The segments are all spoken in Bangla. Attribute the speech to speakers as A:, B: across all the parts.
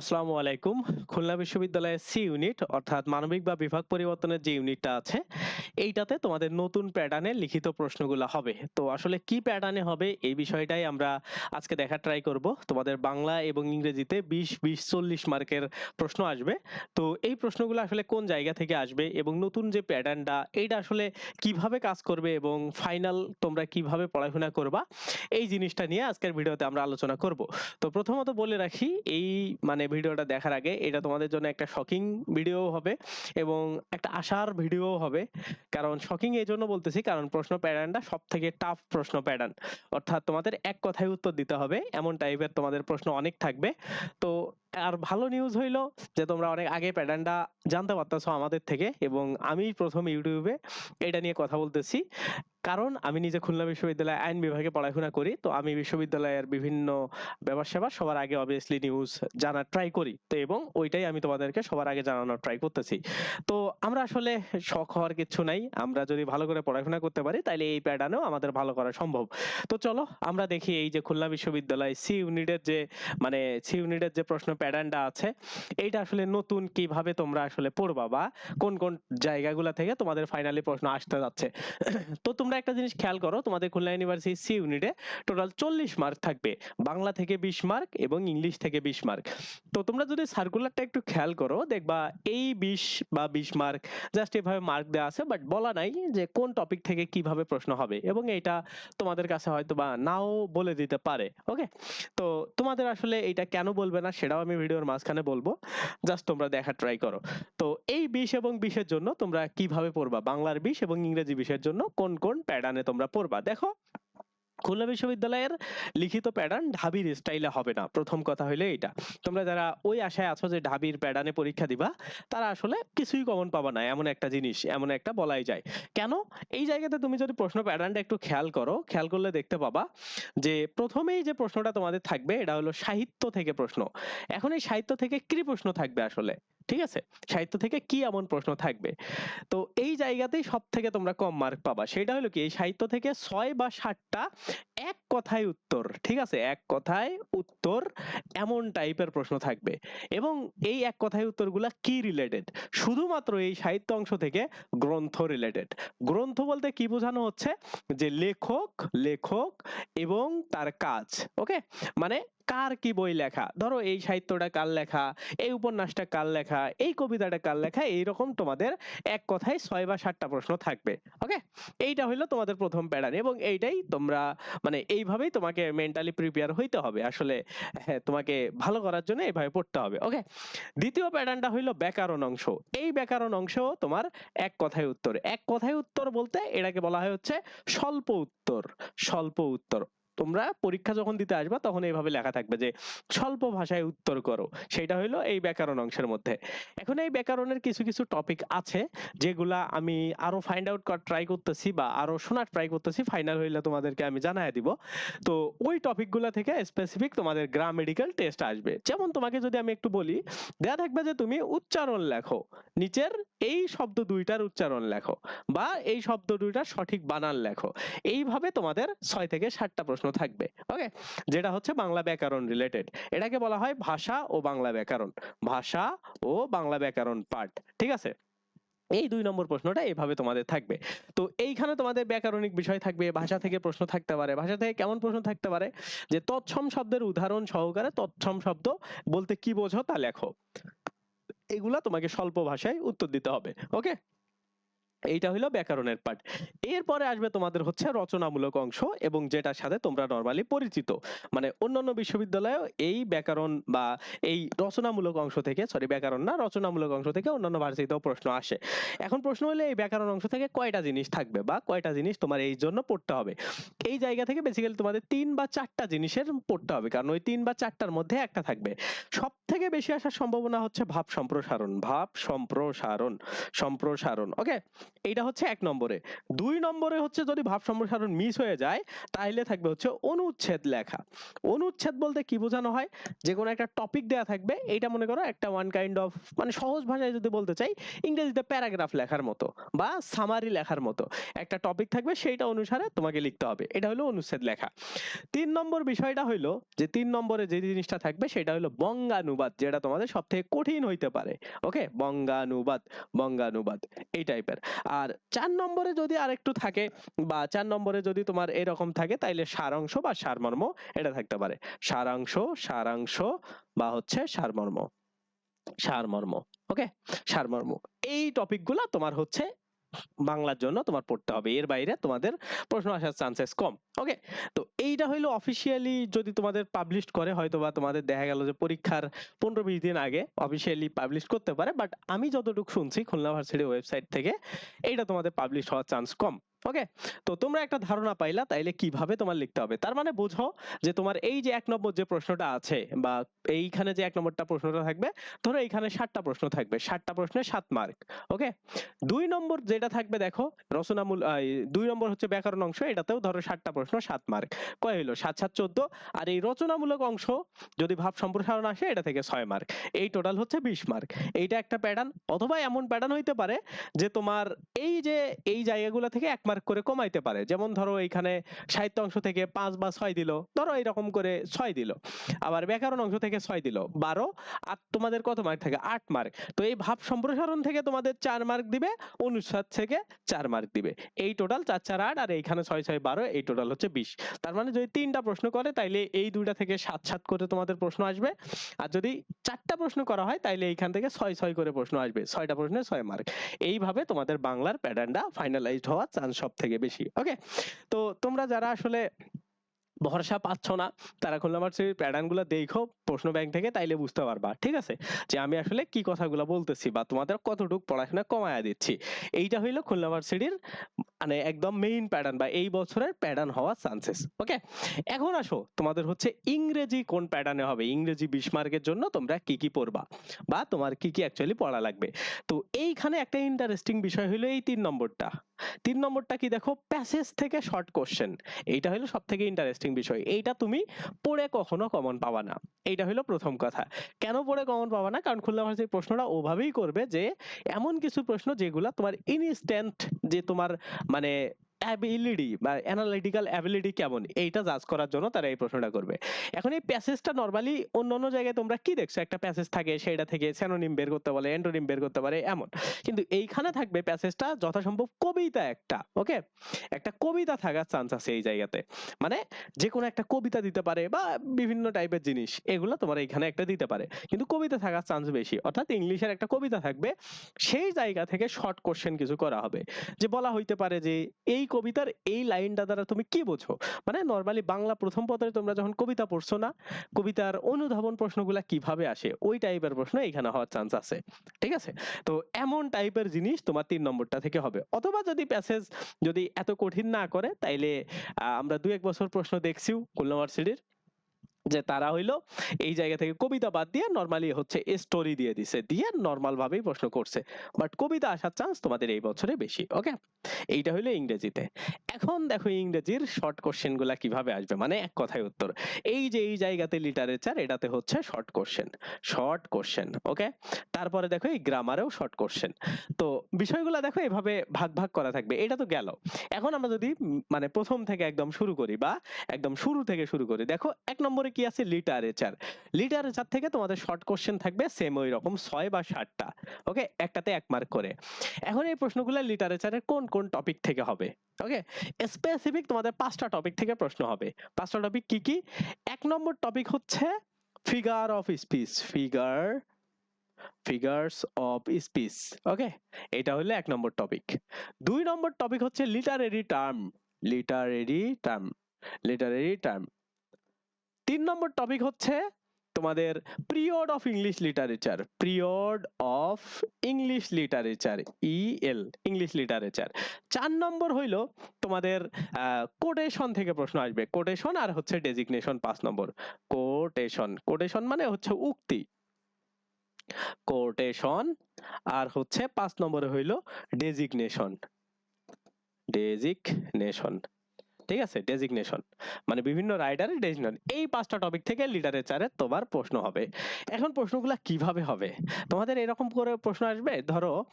A: আসসালামু আলাইকুম। খুলনা বিশ্ববিদ্যালয়ের সি ইউনিট অর্থাৎ মানবিক বা বিভাগ পরিবর্তনের যে ইউনিটটা আছে, এইটাতে তোমাদের নতুন প্যাটার্নে লিখিত প্রশ্নগুলো হবে। তো আসলে কি প্যাটার্নে হবে, এই বিষয়টাই আমরা আজকে দেখা ট্রাই করব। তোমাদের বাংলা এবং ইংরেজিতে বিশ বিশ, চল্লিশ মার্কের প্রশ্ন আসবে। তো এই প্রশ্নগুলো আসলে কোন জায়গা থেকে আসবে এবং নতুন যে প্যাটার্নটা এইটা আসলে কীভাবে কাজ করবে এবং ফাইনাল তোমরা কীভাবে পড়াশোনা করবা, এই জিনিসটা নিয়ে আজকের ভিডিওতে আমরা আলোচনা করব। তো প্রথমত বলে রাখি, এই মানে ভিডিওটা দেখার আগে এটা তোমাদের জন্য একটা শকিং ভিডিও হবে এবং একটা আশার ভিডিও হবে। কারণ শকিং এই জন্য বলতেছি, কারণ প্রশ্ন প্যাটার্নটা সব থেকে টাফ প্রশ্ন প্যাটার্ন অর্থাৎ তোমাদের এক কথায় উত্তর দিতে হবে, এমন টাইপের তোমাদের প্রশ্ন অনেক থাকবে। তো আর ভালো নিউজ হইল যে তোমরা অনেক আগে প্যাটার্নটা জানতে পারতেছো আমাদের থেকে এবং আমি প্রথম ইউটিউবে এটা নিয়ে কথা বলতেছি। কারণ আমি নিজে খুলনা বিশ্ববিদ্যালয়ে আইন বিভাগে পড়াশোনা করি, তো আমি বিশ্ববিদ্যালয়ের বিভিন্ন ব্যাপার সেবার সবার আগে অবভিয়াসলি নিউজ জানার ট্রাই করি। তো এবং ওইটাই আমি তোমাদেরকে সবার আগে জানানোর ট্রাই করতেছি। তো আমরা আসলে শখ হওয়ার কিছু নাই, আমরা যদি ভালো করে পড়াশোনা করতে পারি তাহলে এই প্যাটার্নেও আমাদের ভালো করা সম্ভব। তো চলো আমরা দেখি এই যে খুলনা বিশ্ববিদ্যালয় সি ইউনিটের যে মানে সি ইউনিটের যে প্রশ্ন প্যাটার্নটা আছে। এইটা আসলে নতুন কীভাবে তোমরা আসলে পড়বা বা কোন কোন জায়গাগুলো থেকে তোমাদের ফাইনালি প্রশ্ন আসতে যাচ্ছে। তো তোমরা একটা জিনিস খেয়াল করো, তোমাদের খুলনা ইউনিভার্সিটি সি ইউনিটে টোটাল চল্লিশ মার্ক থাকবে। বাংলা থেকে বিশ মার্ক এবং ইংলিশ থেকে বিশ মার্ক তো তোমরা যদি সার্কুলারটা একটু খেয়াল করো, দেখবা এই বিশ বা বিশ মার্ক জাস্ট এভাবে মার্ক দেওয়া আছে বাট বলা নাই যে কোন টপিক থেকে কীভাবে প্রশ্ন হবে এবং এটা তোমাদের কাছে হয়তো বা নাও বলে দিতে পারে ওকে তো তোমাদের আসলে এটা কেন বলবে না সেটাও আমি ভিডিওর মাঝখানে বলব জাস্ট তোমরা দেখা ট্রাই করো। তো এই বিষ এবং বিষের জন্য তোমরা কীভাবে পড়বা? বাংলার বিষ এবং ইংরেজি বিষের জন্য কোন কোন প্যাটার্নে তোমরা পড়বা? দেখো খুলনা বিশ্ববিদ্যালয়ের লিখিত প্যাটার্ন ঢাবির স্টাইলে হবে না। প্রথম কথা হইলে এটা তোমরা যারা ওই আশায় আছো যে ঢাবির প্যাটার্নে পরীক্ষা দিবা, তারা আসলে কিছুই কমন পাবা না, এমন একটা জিনিস, এমন একটা বলাই যায়। কেন? এই জায়গাতে তুমি যদি প্রশ্ন প্যাটার্নটা একটু খেয়াল করো, খেয়াল করলে দেখতে পাবা যে প্রথমেই যে প্রশ্নটা তোমাদের থাকবে, এটা হলো সাহিত্য থেকে প্রশ্ন। এখন এই সাহিত্য থেকে কি প্রশ্ন থাকবে আসলে? ঠিক আছে? সাহিত্য থেকে কি এমন প্রশ্ন থাকবে? তো এই জায়গাতেই সব থেকে তোমরা কম মার্ক পাবা। সেটা হলো কি, এই সাহিত্য থেকে ছয় বা সাতটা এক কথায় উত্তর, ঠিক আছে? এক কথায় উত্তর এমন টাইপের প্রশ্ন থাকবে। এবং এই এক কথায় উত্তরগুলা কি রিলেটেড শুধুমাত্র এই সাহিত্য অংশ থেকে গ্রন্থ রিলেটেড গ্রন্থ বলতে কি বোঝানো হচ্ছে? যে লেখক লেখক এবং তার কাজ ওকে মানে কার কি বই লেখা? ধরো এই সাহিত্যটা কার লেখা? এই উপন্যাসটা কার লেখা? এই কবিতাটা কার লেখা? এইরকম তোমাদের এক কথায় ছয় বা সাতটা প্রশ্ন থাকবে ওকে এইটা হইল তোমাদের প্রথম প্যাটার্ন এবং এইটাই তোমরা মানে এইভাবেই তোমাকে মেন্টালি প্রিপেয়ার হইতে হবে। আসলে হ্যাঁ তোমাকে ভালো করার জন্য এইভাবে পড়তে হবে ওকে দ্বিতীয় প্যাটার্নটা হইল ব্যাকরণ অংশ। এই ব্যাকরণ অংশ তোমার এক কথায় উত্তর। এক কথায় উত্তর বলতে এটাকে বলা হয় হচ্ছে স্বল্প উত্তর স্বল্প উত্তর। তোমরা পরীক্ষা যখন দিতে আসবা, তখন এইভাবে লেখা থাকবে যে, স্বল্প ভাষায় উত্তর করো। সেটা হইল এই ব্যাকরণ অংশের মধ্যে। এখন এই ব্যাকরণের কিছু কিছু টপিক আছে, যেগুলা আমি আরও ফাইন্ড আউট করার ট্রাই করতেছি বা আরও শোনার ট্রাই করতেছি ফাইনাল হইলে তোমাদেরকে আমি জানাই দিব। তো ওই টপিকগুলো থেকে স্পেসিফিক তোমাদের গ্রামেডিক্যাল টেস্ট আসবে। যেমন তোমাকে যদি আমি একটু বলি, দেয়া থাকবে যে তুমি উচ্চারণ লেখো, নিচের এই শব্দ দুইটার উচ্চারণ লেখো বা এই শব্দ দুইটার সঠিক বানান লেখো। এইভাবে তোমাদের ছয় থেকে সাতটা প্রশ্ন থাকবে। ওকে যেটা হচ্ছে বাংলা ব্যাকরণ রিলেটেড এটাকে বলা হয় ভাষা ও বাংলা ব্যাকরণ। ভাষা ও বাংলা ব্যাকরণ পার্ট ঠিক আছে? এই দুই নম্বর প্রশ্নটা এভাবে তোমাদের থাকবে। তো এইখানে তোমাদের ব্যাকরণিক বিষয় থাকবে, ভাষা থেকে প্রশ্ন থাকতে পারে। ভাষা থেকে কেমন প্রশ্ন থাকতে পারে? যে তৎসম শব্দের উদাহরণ সহকারে তৎসম শব্দ বলতে কি বোঝো তা লেখো। এগুলা তোমাকে স্বল্প ভাষায় উত্তর দিতে হবে। ওকে এইটা হলো ব্যাকরণের পার্ট এরপরে আসবে তোমাদের হচ্ছে রচনামূলক অংশ এবং যেটার সাথে তোমরা নর্মালি পরিচিত। মানে অন্যান্য বিশ্ববিদ্যালয়ে এই ব্যাকরণ বা এই রচনামূলক অংশ থেকে সরি ব্যাকরণ না, রচনামূলক অংশ থেকে অন্যান্য ভার্সিটিতেও প্রশ্ন আসে। এখন প্রশ্ন হলে এই ব্যাকরণ অংশ থেকে কয়টা জিনিস থাকবে বা কয়টা জিনিস তোমার এই জন্য পড়তে হবে? এই জায়গা থেকে বেসিক্যালি তোমাদের তিন বা চারটা জিনিসের পড়তে হবে, কারণ ওই তিন বা চারটার মধ্যে একটা থাকবে। সব থেকে বেশি আসার সম্ভাবনা হচ্ছে ভাব সম্প্রসারণ ভাব সম্প্রসারণ সম্প্রসারণ ওকে এইটা হচ্ছে এক নম্বরে। দুই নম্বরে হচ্ছে যদি ভাব সম্প্রসারণ মিস হয়ে যায় তাহলে থাকবে হচ্ছে অনুচ্ছেদ লেখা। অনুচ্ছেদ বলতে কি বোঝানো হয়? যে কোনো একটা টপিক দেয়া থাকবে, এইটা মনে করো একটা ওয়ান কাইন্ড অফ মানে সহজ ভাষায় যদি বলতে চাই, ইংরেজিতে প্যারাগ্রাফ লেখার মতো বা সামারি লেখার মতো। একটা টপিক থাকবে, সেইটা অনুসারে তোমাকে লিখতে হবে। এটা হলো অনুচ্ছেদ লেখা। তিন নম্বর বিষয়টা হইল যে, তিন নম্বরে যে জিনিসটা থাকবে, সেটা হলো বঙ্গানুবাদ, যেটা তোমাদের সব থেকে কঠিন হইতে পারে। ওকে বঙ্গানুবাদ বঙ্গানুবাদ, এই টাইপের আর চার নম্বরে যদি আর একটু থাকে বা চার নম্বরে যদি তোমার এরকম থাকে, তাইলে সারাংশ বা সারমর্ম এটা থাকতে পারে। সারাংশ সারাংশ বা হচ্ছে সারমর্ম। সারমর্ম ওকে সারমর্ম। এই টপিকগুলো তোমার হচ্ছে বাংলার জন্য তোমার পড়তে হবে। এর বাইরে তোমাদের প্রশ্ন আসার চান্সেস কম। ওকে তো এইটা হইল অফিসিয়ালি যদি তোমাদের পাবলিশ করে হয়তো বা তোমাদের দেখা গেল যে পরীক্ষার পনেরো বিশ দিন আগে অফিসিয়ালি পাবলিশ করতে পারে। বাট আমি যতটুকু শুনছি খুলনা ভার্সিটির ওয়েবসাইট থেকে, এইটা তোমাদের পাবলিশ হওয়ার চান্স কম। ওকে তো তোমরা একটা ধারণা পাইলা তাইলে কীভাবে তোমার লিখতে হবে? তার মানে বোঝো যে তোমার এই যে এক নম্বর যে প্রশ্নটা আছে বা এইখানে যে এক নম্বরটা প্রশ্নটা থাকবে, ধরো এইখানে ষাটটা প্রশ্ন থাকবে। ষাটটা প্রশ্নে সাত মার্ক ওকে দুই নম্বর যেটা থাকবে দেখো, রচনামূল দুই নম্বর হচ্ছে ব্যাকরণ অংশ, এটাতেও ধরো ষাটটা প্রশ্ন সাত মার্ক কয় হইল? সাত সাত, চোদ্দ। আর এই রচনামূলক অংশ যদি ভাব সম্প্রসারণ আসে, এটা থেকে ছয় মার্ক এই টোটাল হচ্ছে বিশ মার্ক এইটা একটা প্যাটার্ন অথবা এমন প্যাটার্ন হইতে পারে যে তোমার এই যে, এই জায়গাগুলো থেকে এক মার্ক করে কমাইতে পারে। যেমন ধরো এইখানে সাহিত্য অংশ থেকে পাঁচ বা ছয় দিল, ধরো এরকম করে ছয় দিল। আবার ব্যাকরণ অংশ থেকে ছয় দিল, বারো, আর তোমাদের কত মার্ক থাকে? আট মার্ক তো এই ভাব সম্প্রসারণ থেকে তোমাদের চার মার্ক দিবে, অনুচ্ছেদ থেকে চার মার্ক দিবে। এই টোটাল চার চার, আট, আর এইখানে ছয় ছয়, বারো, এই টোটাল হচ্ছে বিশ। তার মানে যদি তিনটা প্রশ্ন করে, তাইলে এই দুইটা থেকে সাত সাত করে তোমাদের প্রশ্ন আসবে। আর যদি চারটা প্রশ্ন করা হয়, তাইলে এইখান থেকে ছয় ছয় করে প্রশ্ন আসবে। ছয়টা প্রশ্নে ছয় মার্ক এইভাবে তোমাদের বাংলার প্যাটার্নটা ফাইনালাইজড হওয়ার চান্স সব থেকে বেশি। ওকে তো তোমরা যারা আসলে ভরসা পাচ্ছ না, তারা খুলনা ভার্সিটির প্যাটার্নগুলো দেখো, প্রশ্ন ব্যাংক থেকে, তাইলে বুঝতে পারবা। ঠিক আছে? যে আমি আসলে কি কথাগুলো বলতেছি বা তোমাদের কতটুকু পড়াশোনা কমায়া দিচ্ছি। এইটা হইল খুলনা ভার্সিটির মানে একদম মেইন প্যাটার্ন বা এই বছরের প্যাটার্ন হওয়ার চান্সেস ওকে এখন আসো, তোমাদের হচ্ছে ইংরেজি কোন প্যাটার্নে হবে? ইংরেজি বিশ মার্কের জন্য তোমরা কি কি পড়বা? বা তোমার কি কি অ্যাকচুয়ালি পড়া লাগবে? তো এইখানে একটা ইন্টারেস্টিং বিষয় হলো এই তিন নম্বরটা। তিন নম্বরটা কি দেখো? প্যাসেজ থেকে শর্ট কোশ্চেন এইটা হলো সব থেকে ইন্টারেস্টিং বিষয়। এইটা তুমি পড়ে কখনো কমন পাবা না। এইটা হলো প্রথম কথা। কেন পড়ে কমন পাবা না? কারণ খুলনা ভার্সিটির প্রশ্নটা ওভাবেই করবে যে, এমন কিছু প্রশ্ন যেগুলা তোমার ইনস্ট্যান্ট যে তোমার মানে অ্যাবিলিটি বা অ্যানালিটিক্যাল অ্যাবিলিটি কেমন? এইটা জাজ করার জন্য তারা এই প্রশ্নটা করবে। এখন এই প্যাসেজটা নর্মালি অন্য অন্য জায়গায় তোমরা কি দেখছ? একটা প্যাসেজ থাকে সেটা থেকে স্যানোনিম বের করতে বলে অ্যান্টোনিম বের করতে পারে, এমন। কিন্তু এইখানে থাকবে প্যাসেজটা যথাসম্ভব কবিতা একটা ওকে একটা কবিতা থাকার চান্স আছে এই জায়গাতে। মানে যে কোনো একটা কবিতা দিতে পারে বা বিভিন্ন টাইপের জিনিস, এগুলো তোমার এখানে একটা দিতে পারে। কিন্তু কবিতা থাকার চান্স বেশি। অর্থাৎ ইংলিশের একটা কবিতা থাকবে, সেই জায়গা থেকে শর্ট কোশ্চেন কিছু করা হবে। যে বলা হইতে পারে যে এই কবিতার এই লাইনটা দ্বারা তুমি কি বোঝো? মানে নর্মালি বাংলা প্রথম পত্রে তোমরা যখন কবিতা পড়ছো না, কবিতার অনুধাবন প্রশ্নগুলা কীভাবে আসে? ওই টাইপের প্রশ্ন এখানে হওয়ার চান্স আছে। ঠিক আছে? তো এমন টাইপের জিনিস তোমার তিন নম্বরটা থেকে হবে। অথবা যদি প্যাসেজ যদি এত কঠিন না করে, তাইলে আমরা দু এক বছর প্রশ্ন দেখছিও খুলনা ভার্সিটির যে তারা হইল এই জায়গা থেকে কবিতা বাদ দিয়ে নর্মালি হচ্ছে স্টোরি দিয়ে দিছে, দিয়ে নর্মাল ভাবেই প্রশ্ন করছে। বাট কবিতা আসার চান্স তোমাদের এই বছরে বেশি ওকে এইটা হইল ইংরেজিতে। এখন দেখো ইংরেজির শর্ট কোশ্চেনগুলা কীভাবে আসবে? মানে এক কথায় উত্তর। এই যে এই জায়গাতে লিটারেচার এটাতে হচ্ছে short question short question okay তারপরে দেখো এই গ্রামারেও শর্ট কোশ্চেন তো বিষয়গুলো দেখো এভাবে ভাগ ভাগ করা থাকবে, এটা তো গেল। এখন আমরা যদি মানে প্রথম থেকে একদম শুরু করি বা একদম শুরু থেকে শুরু করি, দেখো এক নম্বরে কি আছে? লিটারেচার লিটারেচার থেকে তোমাদের শর্ট কোশ্চেন থাকবে সেম ওই রকম ছয় বা সাতটা ওকে একটাতে এক মার্ক করে। এখন এই প্রশ্নগুলো লিটারেচারের কোন কোন টপিক থেকে হবে ওকে স্পেসিফিক তোমাদের পাঁচটা টপিক থেকে প্রশ্ন হবে। পাঁচটা টপিক কি কি? এক নম্বর টপিক হচ্ছে figure of speech figure figures of speech okay এটা হলো এক নম্বর টপিক দুই নম্বর টপিক হচ্ছে literary term literary term literary term তিন নম্বর টপিক হচ্ছে তোমাদের period of English literature period of English literature E L English literature চার নম্বর হইল তোমাদের কোটেশন থেকে প্রশ্ন আসবে। কোটেশন আর হচ্ছে ডেজিগনেশন পাঁচ নম্বর। কোটেশন কোটেশন মানে হচ্ছে উক্তি। কোটেশন আর হচ্ছে পাঁচ নম্বরে হইল ডেজিগনেশন ডেজিগনেশন ঠিক আছে? ডেজিগনেশন মানে বিভিন্ন রাইডারের ডেজিগনেশন এই পাঁচটা টপিক থেকে লিটারেচারে তোমার প্রশ্ন হবে। এখন প্রশ্নগুলো কীভাবে হবে? তোমাদের এরকম করে প্রশ্ন আসবে? ধরো,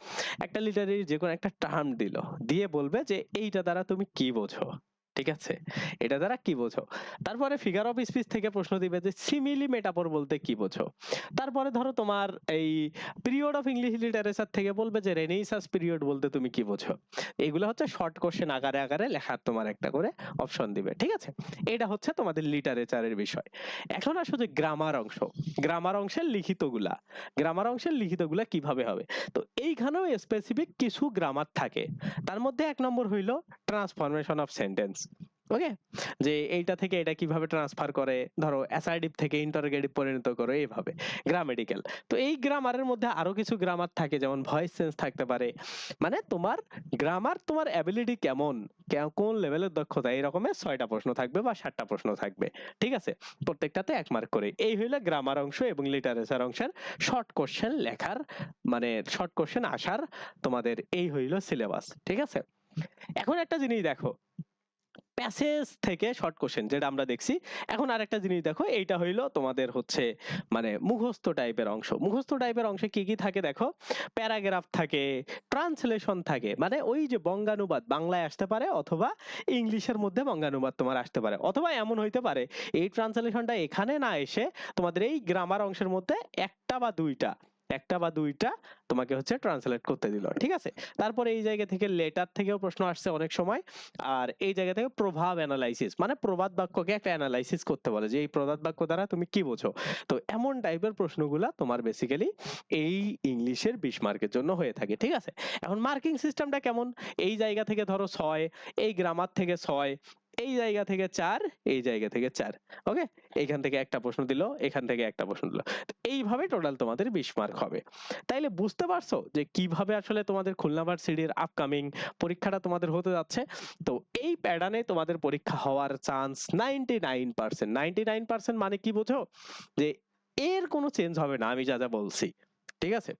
A: একটা লিটারের যে কোনো একটা টার্ম দিল। দিয়ে বলবে যে এইটা দ্বারা তুমি কি বোঝো? ঠিক আছে? এটা দ্বারা কি বোঝো? তারপরে ফিগার অফ স্পিচ থেকে প্রশ্ন দিবে যে সিমিলি মেটাফর বলতে কি বোঝো? তারপরে ধরো তোমার এই পিরিয়ড অফ ইংলিশ লিটারেচার থেকে বলবে যে রেনেসাস পিরিয়ড বলতে তুমি কি বোঝো? এগুলো হচ্ছে শর্ট কোশ্চেন আকারে আকারে লেখার তোমার একটা করে অপশন দিবে, ঠিক আছে? এটা হচ্ছে তোমাদের লিটারেচারের বিষয়। এখন আসো যে গ্রামার অংশ। গ্রামার অংশের লিখিতগুলা। গ্রামার অংশের লিখিতগুলা কীভাবে হবে? তো এইখানেও স্পেসিফিক কিছু গ্রামার থাকে। তার মধ্যে এক নম্বর হইল ট্রান্সফরমেশন অফ সেন্টেন্স ওকে? যে এইটা থেকে এটা কীভাবে ট্রান্সফার করে? ধরো অ্যাসার্টিভ থেকে ইন্টারোগেটিভ পরিণত করো, এইভাবে। গ্রামেটিক্যাল তো এই গ্রামারের মধ্যে আরও কিছু গ্রামার থাকে, যেমন ভয়েস সেন্স থাকতে পারে। মানে তোমার গ্রামার তোমার অ্যাবিলিটি কেমন? কোন লেভেলের দক্ষতা? এই রকমের ছয়টা প্রশ্ন থাকবে বা সাতটা প্রশ্ন থাকবে। ঠিক আছে? প্রত্যেকটাতে এক মার্ক করে। এই হইল গ্রামার অংশ এবং লিটারেচার অংশের শর্ট কোশ্চেন লেখার মানে শর্ট কোশ্চেন আসার তোমাদের এই হইল সিলেবাস ঠিক আছে? এখন একটা জিনিস দেখো। প্যাসেজ থেকে শর্ট কোশ্চেন যেটা আমরা দেখছি। এখন আরেকটা জিনিস দেখো, এইটা হইল তোমাদের হচ্ছে মানে মুখস্থ টাইপের অংশ। মুখস্থ টাইপের অংশে কি কি থাকে দেখো? প্যারাগ্রাফ থাকে ট্রান্সলেশন থাকে মানে ওই যে বঙ্গানুবাদ বাংলায় আসতে পারে অথবা ইংলিশের মধ্যে বঙ্গানুবাদ তোমার আসতে পারে, অথবা এমন হইতে পারে। এই ট্রান্সলেশনটা এখানে না এসে তোমাদের এই গ্রামার অংশের মধ্যে একটা বা দুইটা একটা বা দুইটা তোমাকে হচ্ছে ট্রান্সলেট করতে দিল, ঠিক আছে? তারপরে এই জায়গা থেকে লেটার থেকেও প্রশ্ন আসছে অনেক সময়, আর এই জায়গা থেকে প্রভাব অ্যানালাইসিস মানে প্রবাদ বাক্যকে একটা অ্যানালাইসিস করতে বলে যে এই প্রবাদ বাক্য দ্বারা তুমি কি বোঝো? তো এমন টাইপের প্রশ্নগুলা তোমার বেসিক্যালি এই ইংলিশের বিশ মার্কের জন্য হয়ে থাকে, ঠিক আছে? এখন মার্কিং সিস্টেমটা কেমন? এই জায়গা থেকে ধরো ছয়, এই গ্রামার থেকে ছয় এই জায়গা থেকে চার, এই জায়গা থেকে চার। ওকে এইখান থেকে একটা প্রশ্ন দিল, এখান থেকে একটা প্রশ্ন দিল। এইভাবে টোটাল তোমাদের বিশ মার্ক হবে। তাইলে বুঝতে পারছ যে কীভাবে আসলে তোমাদের খুলনা ভার্সিটির আপকামিং পরীক্ষাটা তোমাদের হতে যাচ্ছে? তো এই প্যাটার্নে তোমাদের পরীক্ষা হওয়ার chance ninety nine percent ninety nine percent মানে কি বোঝো? যে এর কোনো চেঞ্জ হবে না, আমি যা যা বলছি। ঠিক আছে?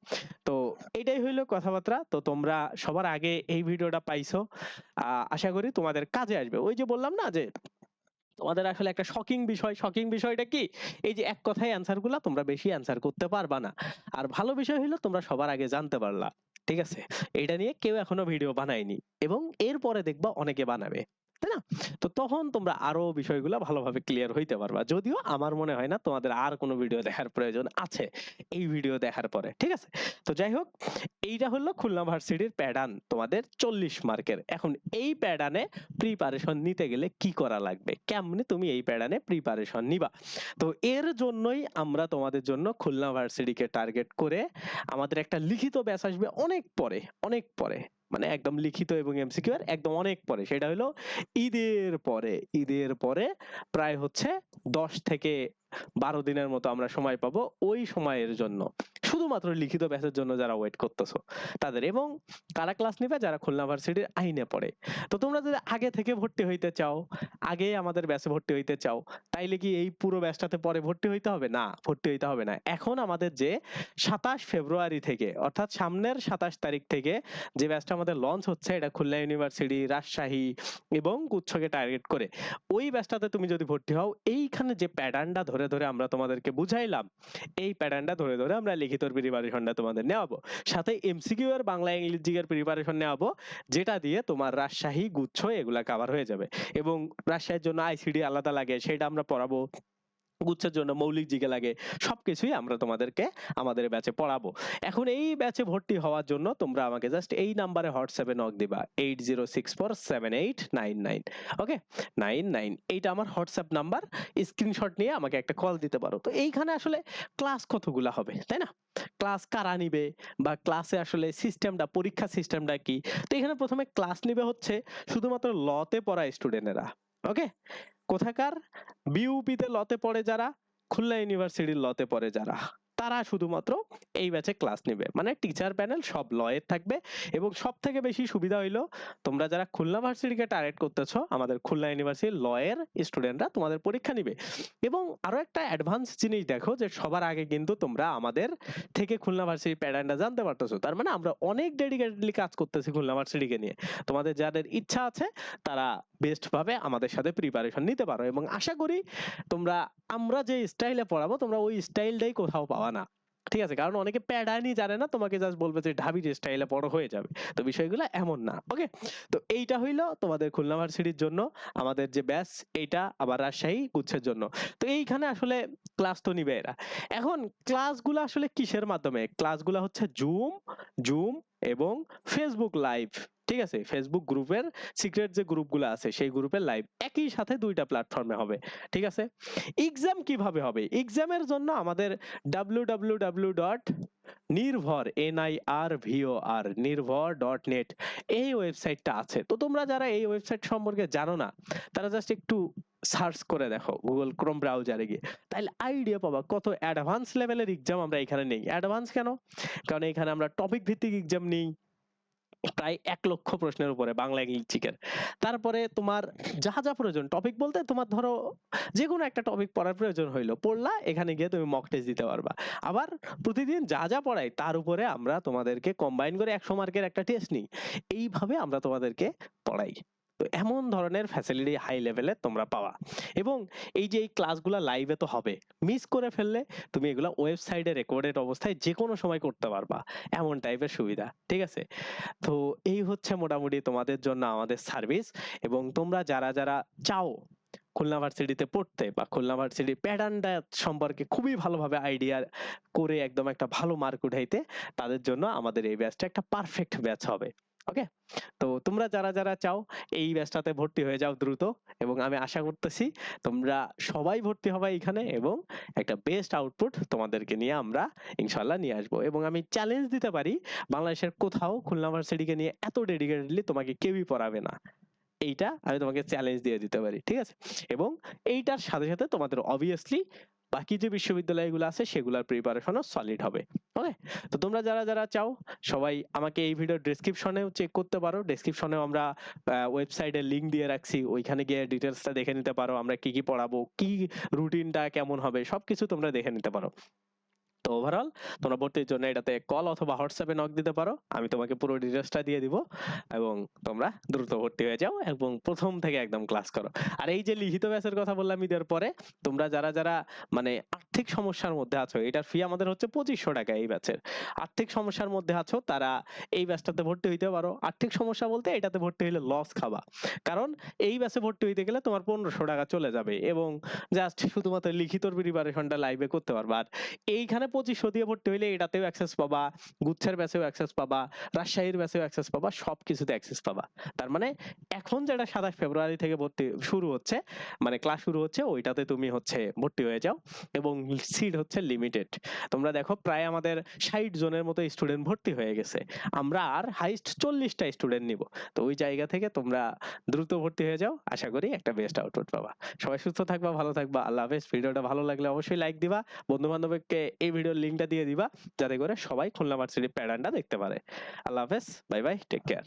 A: তো এটাই হইল কথাবার্তা। তো তোমরা সবার আগে এই ভিডিওটা পাইছো। আশা করি তোমাদের কাজে আসবে। ওই যে বললাম না যে, তোমাদের আসলে একটা শকিং বিষয়। শকিং বিষয়টা কি? এই যে এক কথায় অ্যান্সারগুলা তোমরা বেশি অ্যান্সার করতে পারবা না। আর ভালো বিষয় হলো তোমরা সবার আগে জানতে পারলা। ঠিক আছে? এটা নিয়ে কেউ এখনও ভিডিও বানায়নি। এবং এরপরে দেখবা অনেকে বানাবে। তাই না? তো তখন তোমরা আরও বিষয়গুলো ভালোভাবে ক্লিয়ার হইতে পারবা। যদিও আমার মনে হয় না তোমাদের আর কোনো ভিডিও দেখার প্রয়োজন আছে এই ভিডিও দেখার পরে, ঠিক আছে? তো যাই হোক, এইটা হলো খুলনা ভার্সিটির প্যাটার্ন তোমাদের চল্লিশ মার্কের। এখন এই প্যাটার্নে প্রিপারেশন নিতে গেলে কি করা লাগবে? কেমনে তুমি এই প্যাটার্নে প্রিপারেশন নিবা? তো এর জন্যই আমরা তোমাদের জন্য খুলনা ভার্সিটিকে টার্গেট করে আমাদের একটা লিখিত ব্যাচ আসবে অনেক পরে অনেক পরে। মানে একদম লিখিত এবং এমসিকিউ এর একদম অনেক পরে। সেটা হলো ঈদের পরে। ঈদের পরে প্রায় হচ্ছে দশ থেকে বারো দিনের মতো আমরা সময় পাবো ওই সময়ের জন্য। শুধুমাত্র লিখিত ব্যাচের জন্য যারা ওয়েট করতেছো, তাদের। এবং কারা ক্লাস নিবে যারা খুলনা ভার্সিটির আইনে পড়ে। তো তোমরা যদি আগে থেকে ভর্তি হইতে চাও, আগে আমাদের ব্যাচে ভর্তি হইতে চাও, তাইলে কি এই পুরো ব্যাচটাতে পরে ভর্তি হইতে হবে? না, ভর্তি হইতে হবে না। এখন আমাদের যে সাতাশ ফেব্রুয়ারি থেকে, অর্থাৎ সামনের সাতাশ তারিখ থেকে যে ব্যাচটা আমাদের লঞ্চ হচ্ছে, এটা খুলনা ইউনিভার্সিটি রাজশাহী এবং গুচ্ছকে টার্গেট করে, ওই ব্যাচটাতে তুমি যদি ভর্তি হও, এইখানে যে প্যাটার্নটা ধরে ধরে ধরে আমরা তোমাদেরকে বুঝাইলাম। এই প্যাটার্নটা ধরে ধরে আমরা লিখিত প্রিপারেশনটা তোমাদের নেওয়াবো। সাথে এমসিকিউ আর বাংলা ইংলিশ জিগের প্রিপারেশন নেওয়াবো, যেটা দিয়ে তোমার রাজশাহী গুচ্ছ এগুলা কভার হয়ে যাবে। এবং রাজশাহীর জন্য আইসিডি আলাদা লাগে, সেটা আমরা পড়াবো। গুচ্ছের জন্য মৌলিক জিকে লাগে, সবকিছুই আমরা তোমাদেরকে আমাদের ব্যাচে পড়াবো। এখন এই ব্যাচে ভর্তি হওয়ার জন্য তোমরা আমাকে জাস্ট এই নাম্বারে হোয়াটসঅ্যাপে নক দিবা eight zero six four seven eight nine nine okay nine nine এইটা আমার হোয়াটসঅ্যাপ নাম্বার স্ক্রিনশট নিয়ে আমাকে একটা কল দিতে পারো। তো এইখানে আসলে ক্লাস কতগুলা হবে, তাই না? ক্লাস কারা নিবে বা ক্লাসে আসলে সিস্টেমটা পরীক্ষা সিস্টেমটা কি? তো এখানে প্রথমে ক্লাস নিবে হচ্ছে শুধুমাত্র লতে পড়া স্টুডেন্টেরা ওকে কোথাকার? বিউপিতে লতে পড়ে যারা খুলনা ইউনিভার্সিটির লতে পড়ে যারা। তারা শুধুমাত্র এই ব্যাচে ক্লাস নেবে। মানে টিচার প্যানেল সব লয়ের থাকবে এবং সব থেকে বেশি সুবিধা হইল, তোমরা যারা খুলনা ভার্সিটিকে টার্গেট করতেছো, আমাদের খুলনা ইউনিভার্সিটির লয়ের স্টুডেন্টরা তোমাদের পরীক্ষা নিবে। এবং আরও একটা অ্যাডভান্স জিনিস দেখো যে সবার আগে কিন্তু তোমরা আমাদের থেকে খুলনা ভার্সিটি প্যাটার্নটা জানতে পারতেছো। তার মানে আমরা অনেক ডেডিকেটেডলি কাজ করতেছি খুলনা ভার্সিটিকে নিয়ে। তোমাদের যাদের ইচ্ছা আছে, তারা বেস্ট ভাবে আমাদের সাথে প্রিপারেশন নিতে পারো। এবং আশা করি তোমরা, আমরা যে স্টাইলে পড়াবো, তোমরা ওই স্টাইলটাই কোথাও পাওয়া না। ঠিক আছে? কারণ অনেকে প্যাডানি জানে না, তোমাকে জাস্ট বলবে যে ঢাবির স্টাইলে পড়ো হয়ে যাবে। তো বিষয়গুলো এমন না ওকে তো এইটা হইল তোমাদের খুলনা ভার্সিটির জন্য, আমাদের যে ব্যাচ এইটা আবার রাজশাহী গুচ্ছের জন্য। তো এইখানে আসলে ক্লাস তো নিবে এরা। এখন ক্লাসগুলো আসলে কিসের মাধ্যমে? ক্লাসগুলো হচ্ছে জুম জুম এবং ফেসবুক লাইভ ঠিক আছে? ফেসবুক গ্রুপের সিক্রেট যে গ্রুপগুলো আছে, সেই গ্রুপের লাইভ একই সাথে দুইটা প্ল্যাটফর্মে হবে, ঠিক আছে? এক্সাম কীভাবে হবে? এক্সামের জন্য আমাদের W W W dot Nirbhor N I Nirbhor dot net এই ওয়েবসাইটটা আছে। তো তোমরা যারা এই ওয়েবসাইট সম্পর্কে জানো না, তারা জাস্ট একটু সার্চ করে দেখো গুগল ক্রোম ব্রাউজারে গিয়ে। তাহলে আইডিয়া পাবা কত অ্যাডভান্স লেভেলের এক্সাম আমরা এখানে নেই। অ্যাডভান্স কেন? কারণ এখানে আমরা টপিক ভিত্তিক এক্সাম নেই। প্রায় এক লক্ষ প্রশ্নের উপরে বাংলা ইংলিশ তারপরে তোমার যা যা প্রয়োজন টপিক বলতে তোমার ধরো যে কোনো একটা টপিক পড়ার প্রয়োজন হইল, পড়লা, এখানে গিয়ে তুমি মক টেস্ট দিতে পারবা। আবার প্রতিদিন যা যা পড়াই, তার উপরে আমরা তোমাদেরকে কম্বাইন করে একশো মার্কের একটা টেস্ট নিই। এইভাবে আমরা তোমাদেরকে পড়াই। এমন ধরনের ফ্যাসিলিটি হাই লেভেলে তোমরা পাওয়া। এবং এই যে এই ক্লাসগুলো লাইভে তো হবে মিস করে ফেললে তুমি এগুলো ওয়েবসাইটে রেকর্ডেড অবস্থায় যে কোনো সময় করতে পারবা, এমন টাইপের সুবিধা, ঠিক আছে? তো এই হচ্ছে মোটামুটি তোমাদের জন্য আমাদের সার্ভিস এবং তোমরা যারা যারা চাও খুলনা ভার্সিটিতে পড়তে বা খুলনা ভার্সিটি প্যাটার্নটা সম্পর্কে খুবই ভালোভাবে আইডিয়া করে একদম একটা ভালো মার্ক উঠাইতে তাদের জন্য আমাদের এই ব্যাচটা একটা পারফেক্ট ব্যাচ হবে। ওকে তো তোমরা যারা যারা চাও, এই ব্যাচটাতে ভর্তি হয়ে যাও দ্রুত এবং আমি আশা করতেছি তোমরা সবাই ভর্তি হবে এখানে এবং একটা বেস্ট আউটপুট তোমাদেরকে নিয়ে আমরা ইনশাল্লাহ নিয়ে আসব এবং আমি চ্যালেঞ্জ দিতে পারি বাংলাদেশের কোথাও খুলনা ভার্সিটিকে নিয়ে এত ডেডিকেটেডলি তোমাকে কেউই পড়াবে না। এইটা আমি তোমাকে চ্যালেঞ্জ দিয়ে দিতে পারি, ঠিক আছে? এবং এইটার সাথে সাথে তোমাদের অবভিয়াসলি বাকি যে বিশ্ববিদ্যালয়গুলো আছে সেগুলোর প্রিপারেশনও সলিড হবে। ওকে তো তোমরা যারা যারা চাও, সবাই আমাকে এই ভিডিও ডিসক্রিপশনেও চেক করতে পারো। ডিসক্রিপশনেও আমরা ওয়েবসাইটের লিঙ্ক দিয়ে রাখছি। ওইখানে গিয়ে ডিটেলসটা দেখে নিতে পারো। আমরা কি কি পড়াবো, কি রুটিনটা কেমন হবে, সবকিছু তোমরা দেখে নিতে পারো। তো ওভারঅল তোমরা ভর্তির জন্য এটাতে কল অথবা হোয়াটসঅ্যাপে নক দিতে পারো। আমি তোমাকে পুরো ডিটেলসটা দিয়ে দিব এবং তোমরা দ্রুত ভর্তি হয়ে যাও এবং প্রথম থেকে একদম ক্লাস করো। আর এই যে লিখিত ব্যাচের কথা বললাম ঈদের পরে, তোমরা যারা যারা মানে আর্থিক সমস্যার মধ্যে আছো, এটার ফি আমাদের হচ্ছে পঁচিশশো টাকা এই ব্যাচের আর্থিক সমস্যার মধ্যে আছো, তারা এই ব্যাচটাতে ভর্তি হইতে পারো। আর্থিক সমস্যা বলতে এটাতে ভর্তি হইলে লস খাবা। কারণ এই ব্যাচে ভর্তি হইতে গেলে তোমার পনেরোশো টাকা চলে যাবে এবং জাস্ট শুধুমাত্র লিখিত প্রিপারেশনটা লাইভে করতে পারবা। আর এইখানে পঁচিশশো দিয়ে ভর্তি হইলে এটাতেও অ্যাক্সেস পাবা, গুচ্ছের ব্যাচেও অ্যাক্সেস পাবা, রাজশাহীর ব্যাচেও অ্যাক্সেস পাবা সব কিছুতে অ্যাক্সেস পাবা। তার মানে এখন যেটা সাতাশ ফেব্রুয়ারি থেকে ভর্তি শুরু হচ্ছে মানে ক্লাস শুরু হচ্ছে, ওইটাতে তুমি হচ্ছে ভর্তি হয়ে যাও এবং সিট হচ্ছে লিমিটেড তোমরা দেখো প্রায় আমাদের ষাট জনের মতো স্টুডেন্ট ভর্তি হয়ে গেছে। আমরা আর হাইস্ট চল্লিশটা স্টুডেন্ট নিব। তো ওই জায়গা থেকে তোমরা দ্রুত ভর্তি হয়ে যাও, আশা করি একটা বেস্ট আউটপুট পাবা। সবাই সুস্থ থাকবা, ভালো থাকবা। আল্লাহ হাফেজ। ভিডিওটা ভালো লাগলে অবশ্যই লাইক দিবা। বন্ধু বান্ধবকে এই ভিডিওর লিঙ্কটা দিয়ে দিবা, যাতে করে সবাই খুলনা ভার্সিটির প্যাটার্নটা দেখতে পারে। আল্লাহ হাফেজ বাই বাই টেক কেয়ার